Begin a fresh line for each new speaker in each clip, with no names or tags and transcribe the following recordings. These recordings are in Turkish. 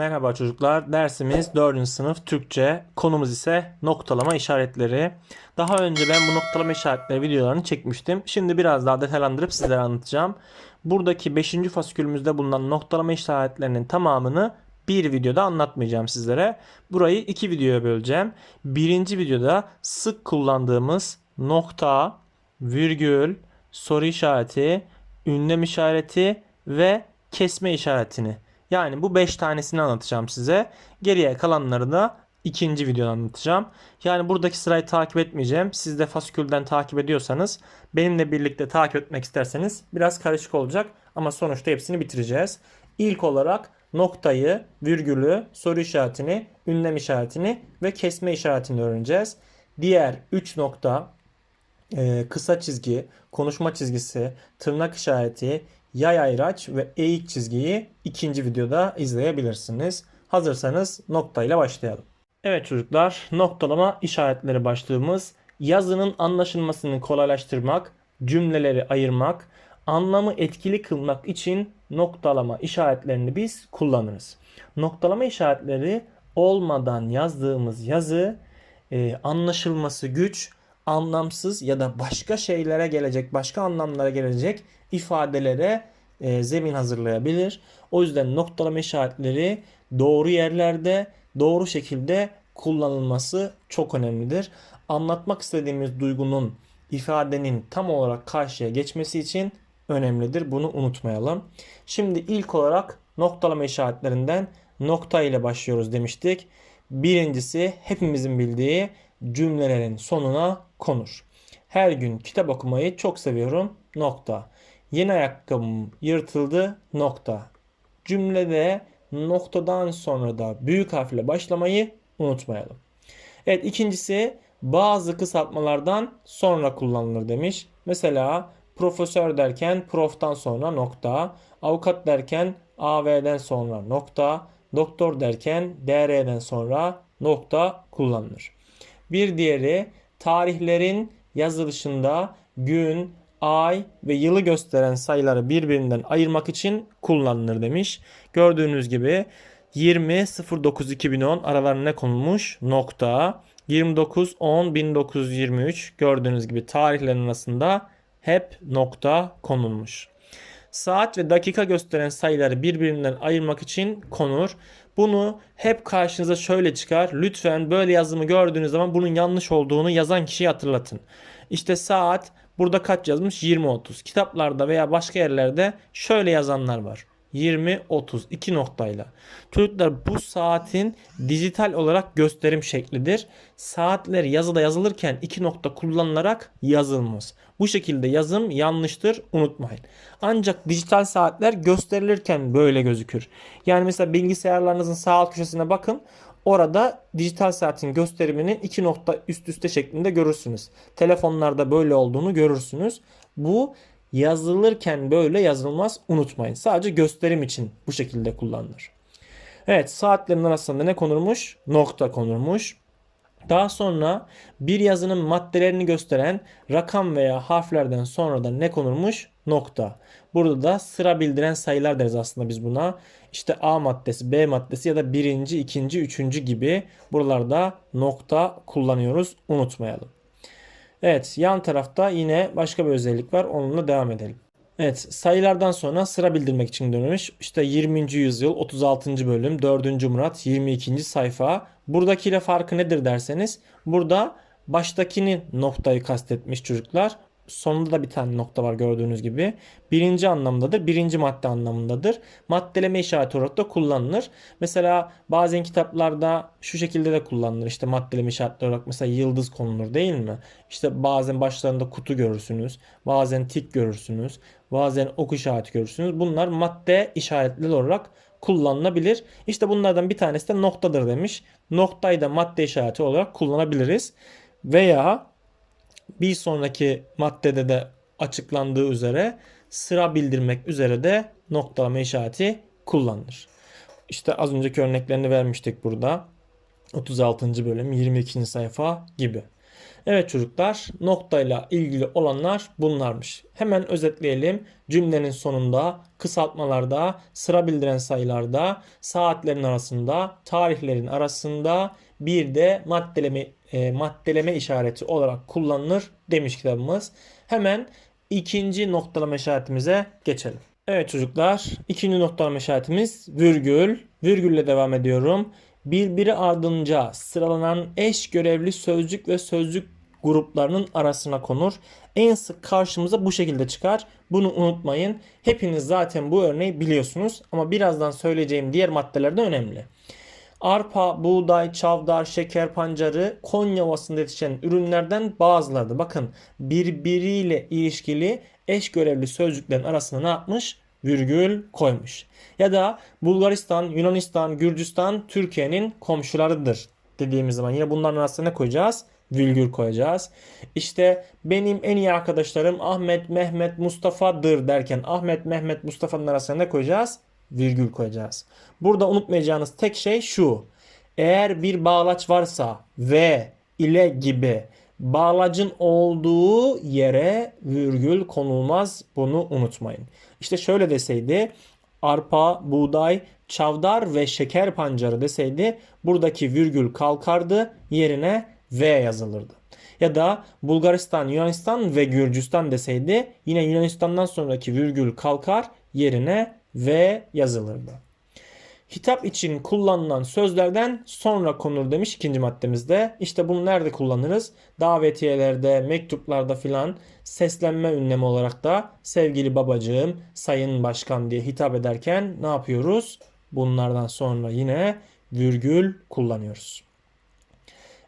Merhaba çocuklar. Dersimiz 4. sınıf Türkçe. Konumuz ise noktalama işaretleri. Daha önce ben bu noktalama işaretleri videolarını çekmiştim. Şimdi biraz daha detaylandırıp sizlere anlatacağım. Buradaki 5. fasikülümüzde bulunan noktalama işaretlerinin tamamını bir videoda anlatmayacağım sizlere. Burayı iki videoya böleceğim. Birinci videoda sık kullandığımız nokta, virgül, soru işareti, ünlem işareti ve kesme işaretini yani bu 5 tanesini anlatacağım size. Geriye kalanları da ikinci videoda anlatacağım. Yani buradaki sırayı takip etmeyeceğim. Siz de fasikülden takip ediyorsanız benimle birlikte takip etmek isterseniz biraz karışık olacak ama sonuçta hepsini bitireceğiz. İlk olarak noktayı, virgülü, soru işaretini, ünlem işaretini ve kesme işaretini öğreneceğiz. Diğer 3 nokta e, kısa çizgi, konuşma çizgisi, tırnak işareti, yay ayraç ve eğik çizgiyi ikinci videoda izleyebilirsiniz. Hazırsanız noktayla başlayalım. Evet çocuklar noktalama işaretleri başlığımız yazının anlaşılmasını kolaylaştırmak, cümleleri ayırmak, anlamı etkili kılmak için noktalama işaretlerini biz kullanırız. Noktalama işaretleri olmadan yazdığımız yazı e, anlaşılması güç, anlamsız ya da başka şeylere gelecek, başka anlamlara gelecek ifadelere e, zemin hazırlayabilir. O yüzden noktalama işaretleri doğru yerlerde, doğru şekilde kullanılması çok önemlidir. Anlatmak istediğimiz duygunun, ifadenin tam olarak karşıya geçmesi için önemlidir. Bunu unutmayalım. Şimdi ilk olarak noktalama işaretlerinden nokta ile başlıyoruz demiştik. Birincisi hepimizin bildiği cümlelerin sonuna konur. Her gün kitap okumayı çok seviyorum. Nokta. Yeni ayakkabım yırtıldı. Nokta. Cümlede noktadan sonra da büyük harfle başlamayı unutmayalım. Evet ikincisi bazı kısaltmalardan sonra kullanılır demiş. Mesela profesör derken proftan sonra nokta, avukat derken av'den sonra nokta, doktor derken dr'den sonra nokta kullanılır. Bir diğeri tarihlerin yazılışında gün, ay ve yılı gösteren sayıları birbirinden ayırmak için kullanılır demiş. Gördüğünüz gibi 20 09 2010 aralarına konulmuş? Nokta. 29 10 1923 gördüğünüz gibi tarihlerin arasında hep nokta konulmuş. Saat ve dakika gösteren sayıları birbirinden ayırmak için konur. Bunu hep karşınıza şöyle çıkar. Lütfen böyle yazımı gördüğünüz zaman bunun yanlış olduğunu yazan kişiyi hatırlatın. İşte saat burada kaç yazmış? 20-30. Kitaplarda veya başka yerlerde şöyle yazanlar var. 20-30 iki noktayla. Çocuklar bu saatin dijital olarak gösterim şeklidir. Saatler yazıda yazılırken iki nokta kullanılarak yazılmaz. Bu şekilde yazım yanlıştır unutmayın. Ancak dijital saatler gösterilirken böyle gözükür. Yani mesela bilgisayarlarınızın sağ alt köşesine bakın. Orada dijital saatin gösterimini iki nokta üst üste şeklinde görürsünüz. Telefonlarda böyle olduğunu görürsünüz. Bu yazılırken böyle yazılmaz unutmayın. Sadece gösterim için bu şekilde kullanılır. Evet saatlerin arasında ne konurmuş? Nokta konurmuş. Daha sonra bir yazının maddelerini gösteren rakam veya harflerden sonra da ne konurmuş? Nokta. Burada da sıra bildiren sayılar deriz aslında biz buna. İşte A maddesi, B maddesi ya da birinci, ikinci, üçüncü gibi buralarda nokta kullanıyoruz. Unutmayalım. Evet yan tarafta yine başka bir özellik var. Onunla devam edelim. Evet sayılardan sonra sıra bildirmek için dönülmüş. İşte 20. yüzyıl 36. bölüm 4. Murat 22. sayfa. Buradakiyle farkı nedir derseniz burada baştakini noktayı kastetmiş çocuklar. Sonunda da bir tane nokta var gördüğünüz gibi. Birinci anlamdadır. Birinci madde anlamındadır. Maddeleme işareti olarak da kullanılır. Mesela bazen kitaplarda şu şekilde de kullanılır. İşte maddeleme işareti olarak mesela yıldız konulur değil mi? İşte bazen başlarında kutu görürsünüz. Bazen tik görürsünüz. Bazen ok işareti görürsünüz. Bunlar madde işaretleri olarak kullanılabilir. İşte bunlardan bir tanesi de noktadır demiş. Noktayı da madde işareti olarak kullanabiliriz. Veya bir sonraki maddede de açıklandığı üzere sıra bildirmek üzere de noktalama işareti kullanılır. İşte az önceki örneklerini vermiştik burada. 36. bölüm 22. sayfa gibi. Evet çocuklar noktayla ilgili olanlar bunlarmış. Hemen özetleyelim. Cümlenin sonunda, kısaltmalarda, sıra bildiren sayılarda, saatlerin arasında, tarihlerin arasında bir de maddeleme, e, maddeleme işareti olarak kullanılır demiş kitabımız. Hemen ikinci noktalama işaretimize geçelim. Evet çocuklar ikinci noktalama işaretimiz virgül. Virgülle devam ediyorum. Birbiri ardınca sıralanan eş görevli sözcük ve sözcük gruplarının arasına konur. En sık karşımıza bu şekilde çıkar. Bunu unutmayın. Hepiniz zaten bu örneği biliyorsunuz ama birazdan söyleyeceğim diğer maddeler de önemli. Arpa, buğday, çavdar, şeker pancarı Konya Ovası'nda yetişen ürünlerden bazılarıdır. Bakın birbiriyle ilişkili eş görevli sözcüklerin arasına ne yapmış? Virgül koymuş. Ya da Bulgaristan, Yunanistan, Gürcistan Türkiye'nin komşularıdır dediğimiz zaman yine bunların arasına ne koyacağız? Virgül koyacağız. İşte benim en iyi arkadaşlarım Ahmet, Mehmet, Mustafa'dır derken Ahmet, Mehmet, Mustafa'nın arasına ne koyacağız? Virgül koyacağız. Burada unutmayacağınız tek şey şu. Eğer bir bağlaç varsa ve ile gibi bağlacın olduğu yere virgül konulmaz. Bunu unutmayın. İşte şöyle deseydi arpa, buğday, çavdar ve şeker pancarı deseydi buradaki virgül kalkardı yerine V yazılırdı. Ya da Bulgaristan, Yunanistan ve Gürcistan deseydi yine Yunanistan'dan sonraki virgül kalkar yerine V yazılırdı. Hitap için kullanılan sözlerden sonra konur demiş ikinci maddemizde. İşte bunu nerede kullanırız? Davetiyelerde, mektuplarda filan seslenme ünlemi olarak da sevgili babacığım, sayın başkan diye hitap ederken ne yapıyoruz? Bunlardan sonra yine virgül kullanıyoruz.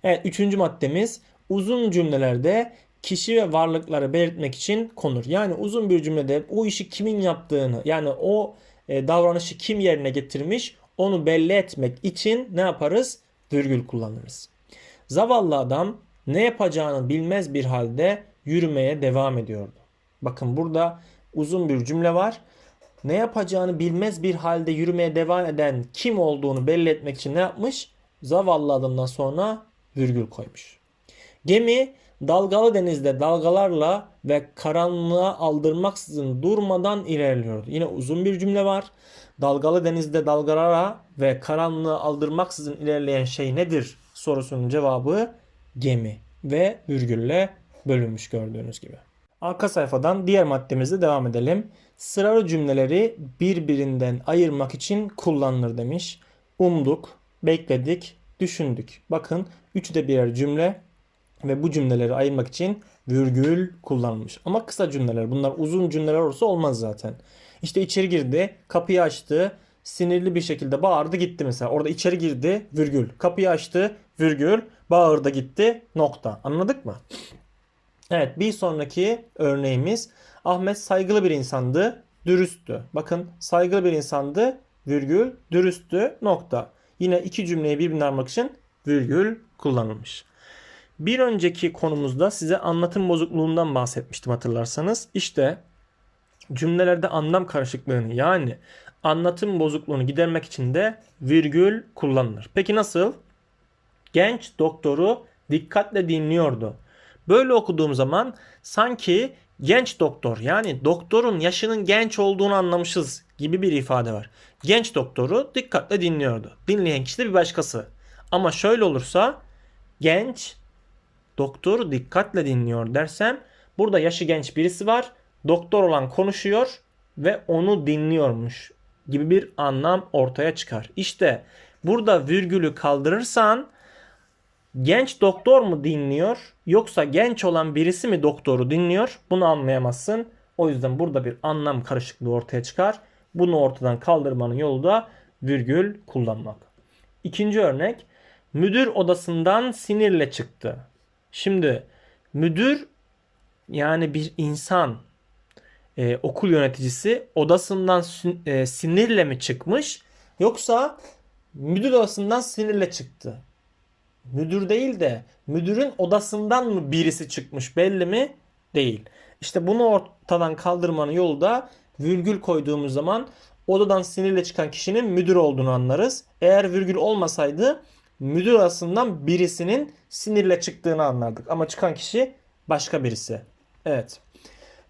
Evet üçüncü maddemiz uzun cümlelerde kişi ve varlıkları belirtmek için konur. Yani uzun bir cümlede o işi kimin yaptığını yani o e, davranışı kim yerine getirmiş onu belli etmek için ne yaparız? Virgül kullanırız. Zavallı adam ne yapacağını bilmez bir halde yürümeye devam ediyordu. Bakın burada uzun bir cümle var. Ne yapacağını bilmez bir halde yürümeye devam eden kim olduğunu belli etmek için ne yapmış? Zavallı adamdan sonra virgül koymuş. Gemi dalgalı denizde dalgalarla ve karanlığa aldırmaksızın durmadan ilerliyordu. Yine uzun bir cümle var. Dalgalı denizde dalgalara ve karanlığa aldırmaksızın ilerleyen şey nedir sorusunun cevabı gemi ve virgülle bölünmüş gördüğünüz gibi. Arka sayfadan diğer maddemizle devam edelim. Sıralı cümleleri birbirinden ayırmak için kullanılır demiş. Umduk, bekledik, düşündük. Bakın üçü de birer cümle ve bu cümleleri ayırmak için virgül kullanılmış. Ama kısa cümleler. Bunlar uzun cümleler olursa olmaz zaten. İşte içeri girdi, kapıyı açtı, sinirli bir şekilde bağırdı gitti mesela. Orada içeri girdi, virgül. Kapıyı açtı, virgül. Bağırdı gitti, nokta. Anladık mı? Evet bir sonraki örneğimiz Ahmet saygılı bir insandı, dürüsttü. Bakın saygılı bir insandı, virgül, dürüsttü, nokta. Yine iki cümleyi birbirine almak için virgül kullanılmış. Bir önceki konumuzda size anlatım bozukluğundan bahsetmiştim hatırlarsanız. İşte cümlelerde anlam karışıklığını yani anlatım bozukluğunu gidermek için de virgül kullanılır. Peki nasıl? Genç doktoru dikkatle dinliyordu. Böyle okuduğum zaman sanki genç doktor yani doktorun yaşının genç olduğunu anlamışız gibi bir ifade var. Genç doktoru dikkatle dinliyordu. Dinleyen kişi de bir başkası. Ama şöyle olursa genç doktoru dikkatle dinliyor dersem burada yaşı genç birisi var. Doktor olan konuşuyor ve onu dinliyormuş gibi bir anlam ortaya çıkar. İşte burada virgülü kaldırırsan genç doktor mu dinliyor yoksa genç olan birisi mi doktoru dinliyor bunu anlayamazsın. O yüzden burada bir anlam karışıklığı ortaya çıkar. Bunu ortadan kaldırmanın yolu da virgül kullanmak. İkinci örnek müdür odasından sinirle çıktı. Şimdi müdür yani bir insan e, okul yöneticisi odasından e, sinirle mi çıkmış yoksa müdür odasından sinirle çıktı? Müdür değil de müdürün odasından mı birisi çıkmış belli mi? Değil. İşte bunu ortadan kaldırmanın yolu da virgül koyduğumuz zaman odadan sinirle çıkan kişinin müdür olduğunu anlarız. Eğer virgül olmasaydı müdür arasından birisinin sinirle çıktığını anlardık. Ama çıkan kişi başka birisi. Evet.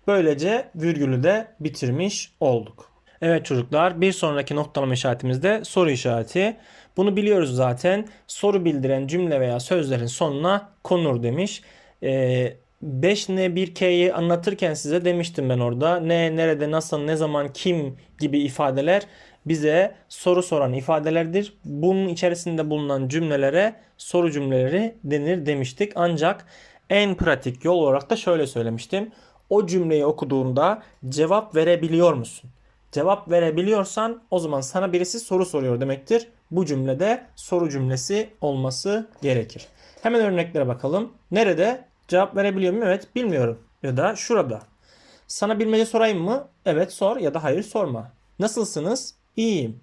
Böylece virgülü de bitirmiş olduk. Evet çocuklar bir sonraki noktalama işaretimiz de soru işareti. Bunu biliyoruz zaten. Soru bildiren cümle veya sözlerin sonuna konur demiş. Ee, 5N 1K'yi anlatırken size demiştim ben orada. Ne, nerede, nasıl, ne zaman, kim gibi ifadeler bize soru soran ifadelerdir. Bunun içerisinde bulunan cümlelere soru cümleleri denir demiştik. Ancak en pratik yol olarak da şöyle söylemiştim. O cümleyi okuduğunda cevap verebiliyor musun? Cevap verebiliyorsan o zaman sana birisi soru soruyor demektir. Bu cümlede soru cümlesi olması gerekir. Hemen örneklere bakalım. Nerede? Cevap verebiliyor muyum? Evet bilmiyorum. Ya da şurada. Sana bilmece sorayım mı? Evet sor ya da hayır sorma. Nasılsınız? İyiyim.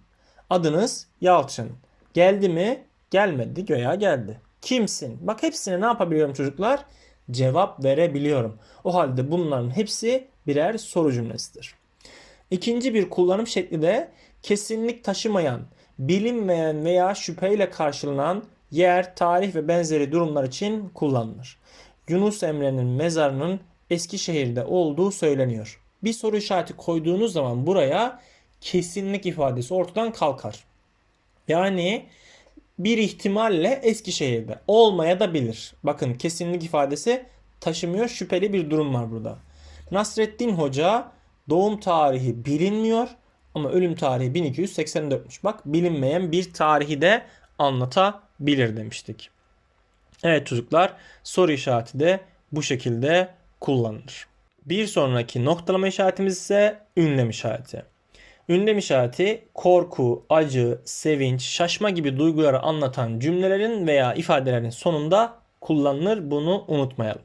Adınız Yalçın. Geldi mi? Gelmedi. Göya geldi. Kimsin? Bak hepsine ne yapabiliyorum çocuklar? Cevap verebiliyorum. O halde bunların hepsi birer soru cümlesidir. İkinci bir kullanım şekli de kesinlik taşımayan, bilinmeyen veya şüpheyle karşılanan yer, tarih ve benzeri durumlar için kullanılır. Yunus Emre'nin mezarının Eskişehir'de olduğu söyleniyor. Bir soru işareti koyduğunuz zaman buraya kesinlik ifadesi ortadan kalkar. Yani bir ihtimalle Eskişehir'de olmaya da bilir. Bakın kesinlik ifadesi taşımıyor. Şüpheli bir durum var burada. Nasreddin Hoca doğum tarihi bilinmiyor ama ölüm tarihi 1284'müş. Bak bilinmeyen bir tarihi de anlatabilir demiştik. Evet çocuklar soru işareti de bu şekilde kullanılır. Bir sonraki noktalama işaretimiz ise ünlem işareti. Ünlem işareti korku, acı, sevinç, şaşma gibi duyguları anlatan cümlelerin veya ifadelerin sonunda kullanılır. Bunu unutmayalım.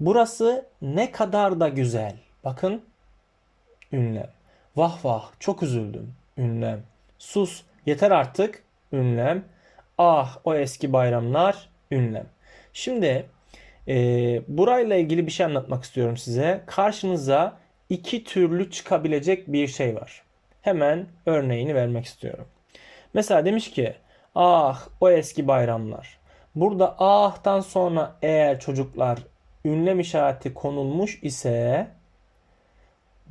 Burası ne kadar da güzel. Bakın ünlem. Vah vah çok üzüldüm. Ünlem. Sus yeter artık. Ünlem. Ah o eski bayramlar. Ünlem. Şimdi e, burayla ilgili bir şey anlatmak istiyorum size. Karşınıza iki türlü çıkabilecek bir şey var. Hemen örneğini vermek istiyorum. Mesela demiş ki ah o eski bayramlar. Burada ah'tan sonra eğer çocuklar ünlem işareti konulmuş ise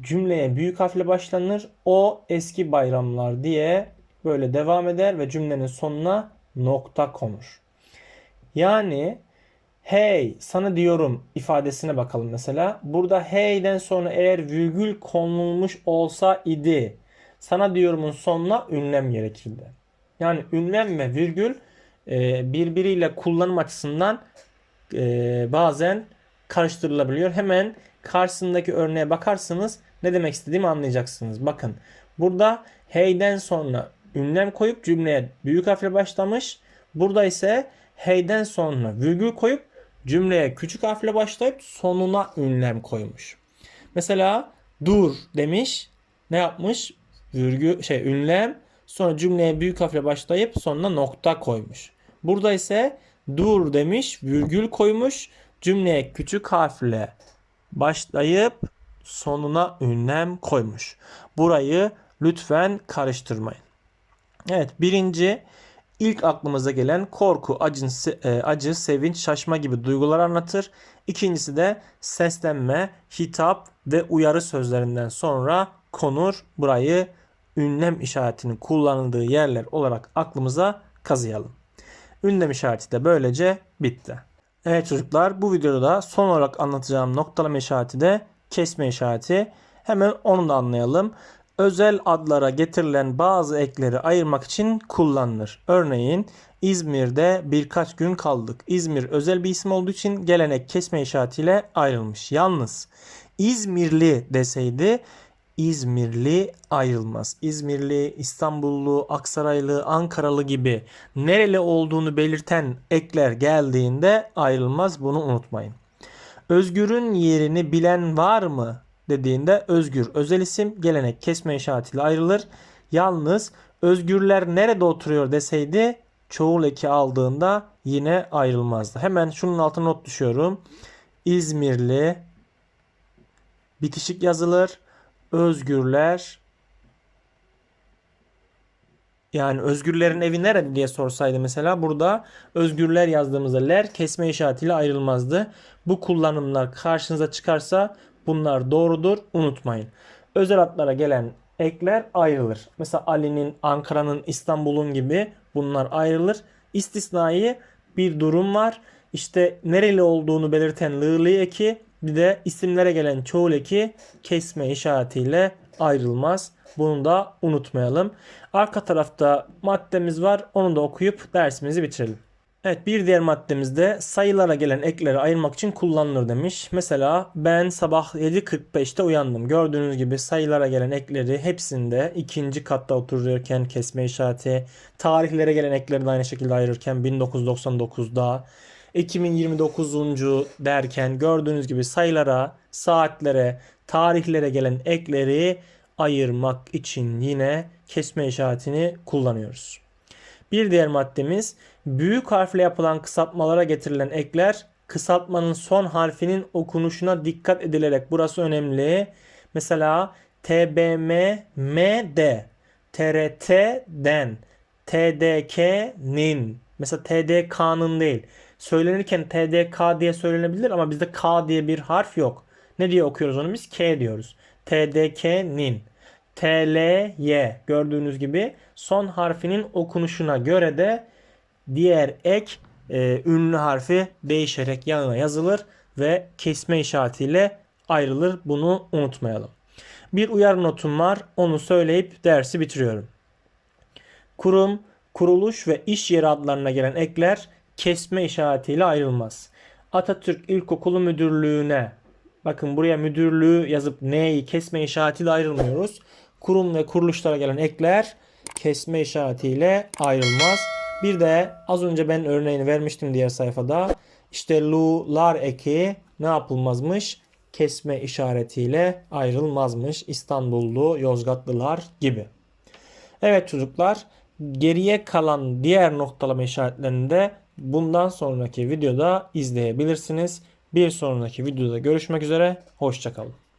cümleye büyük harfle başlanır. O eski bayramlar diye böyle devam eder ve cümlenin sonuna nokta konur. Yani hey sana diyorum ifadesine bakalım mesela. Burada hey'den sonra eğer virgül konulmuş olsa idi sana diyorumun sonuna ünlem gerekirdi. Yani ünlem ve virgül e, birbiriyle kullanım açısından e, bazen karıştırılabiliyor. Hemen karşısındaki örneğe bakarsınız ne demek istediğimi anlayacaksınız. Bakın burada hey'den sonra ünlem koyup cümleye büyük harfle başlamış. Burada ise hey'den sonra virgül koyup cümleye küçük harfle başlayıp sonuna ünlem koymuş. Mesela dur demiş. Ne yapmış? Virgül şey ünlem sonra cümleye büyük harfle başlayıp sonuna nokta koymuş. Burada ise dur demiş, virgül koymuş. Cümleye küçük harfle başlayıp sonuna ünlem koymuş. Burayı lütfen karıştırmayın. Evet birinci ilk aklımıza gelen korku, acı, acı, sevinç, şaşma gibi duygular anlatır. İkincisi de seslenme, hitap ve uyarı sözlerinden sonra konur. Burayı ünlem işaretinin kullanıldığı yerler olarak aklımıza kazıyalım. Ünlem işareti de böylece bitti. Evet çocuklar bu videoda son olarak anlatacağım noktalama işareti de kesme işareti. Hemen onu da anlayalım. Özel adlara getirilen bazı ekleri ayırmak için kullanılır. Örneğin İzmir'de birkaç gün kaldık. İzmir özel bir isim olduğu için gelenek kesme işaretiyle ayrılmış. Yalnız İzmirli deseydi İzmirli ayrılmaz. İzmirli, İstanbullu, Aksaraylı, Ankaralı gibi nereli olduğunu belirten ekler geldiğinde ayrılmaz. Bunu unutmayın. Özgür'ün yerini bilen var mı dediğinde Özgür özel isim gelenek kesme işaretiyle ayrılır. Yalnız Özgürler nerede oturuyor deseydi çoğul eki aldığında yine ayrılmazdı. Hemen şunun altına not düşüyorum. İzmirli bitişik yazılır. Özgürler Yani özgürlerin evi nerede diye sorsaydı mesela burada özgürler yazdığımızda ler kesme işaretiyle ayrılmazdı. Bu kullanımlar karşınıza çıkarsa bunlar doğrudur unutmayın. Özel adlara gelen ekler ayrılır. Mesela Ali'nin, Ankara'nın, İstanbul'un gibi bunlar ayrılır. İstisnai bir durum var. İşte nereli olduğunu belirten lığlı eki bir de isimlere gelen çoğul eki kesme işaretiyle ayrılmaz. Bunu da unutmayalım. Arka tarafta maddemiz var. Onu da okuyup dersimizi bitirelim. Evet bir diğer maddemizde sayılara gelen ekleri ayırmak için kullanılır demiş. Mesela ben sabah 7.45'te uyandım. Gördüğünüz gibi sayılara gelen ekleri hepsinde ikinci katta otururken kesme işareti, tarihlere gelen ekleri de aynı şekilde ayırırken 1999'da, 2029. derken gördüğünüz gibi sayılara, saatlere, tarihlere gelen ekleri ayırmak için yine kesme işaretini kullanıyoruz. Bir diğer maddemiz büyük harfle yapılan kısaltmalara getirilen ekler kısaltmanın son harfinin okunuşuna dikkat edilerek burası önemli. Mesela TBM MD TRT'den TDK'nin mesela TDK'nın değil. Söylenirken TDK diye söylenebilir ama bizde K diye bir harf yok. Ne diye okuyoruz onu biz? K diyoruz. TDK'nin. TLY gördüğünüz gibi son harfinin okunuşuna göre de diğer ek e, ünlü harfi değişerek yanına yazılır ve kesme işaretiyle ayrılır. Bunu unutmayalım. Bir uyarı notum var. Onu söyleyip dersi bitiriyorum. Kurum, kuruluş ve iş yeri adlarına gelen ekler kesme işaretiyle ayrılmaz. Atatürk İlkokulu Müdürlüğü'ne bakın buraya müdürlüğü yazıp neyi kesme işaretiyle ayrılmıyoruz. Kurum ve kuruluşlara gelen ekler kesme işaretiyle ayrılmaz. Bir de az önce ben örneğini vermiştim diğer sayfada. İşte lu'lar eki ne yapılmazmış? Kesme işaretiyle ayrılmazmış. İstanbullu, Yozgatlılar gibi. Evet çocuklar geriye kalan diğer noktalama işaretlerini de bundan sonraki videoda izleyebilirsiniz. Bir sonraki videoda görüşmek üzere. Hoşçakalın.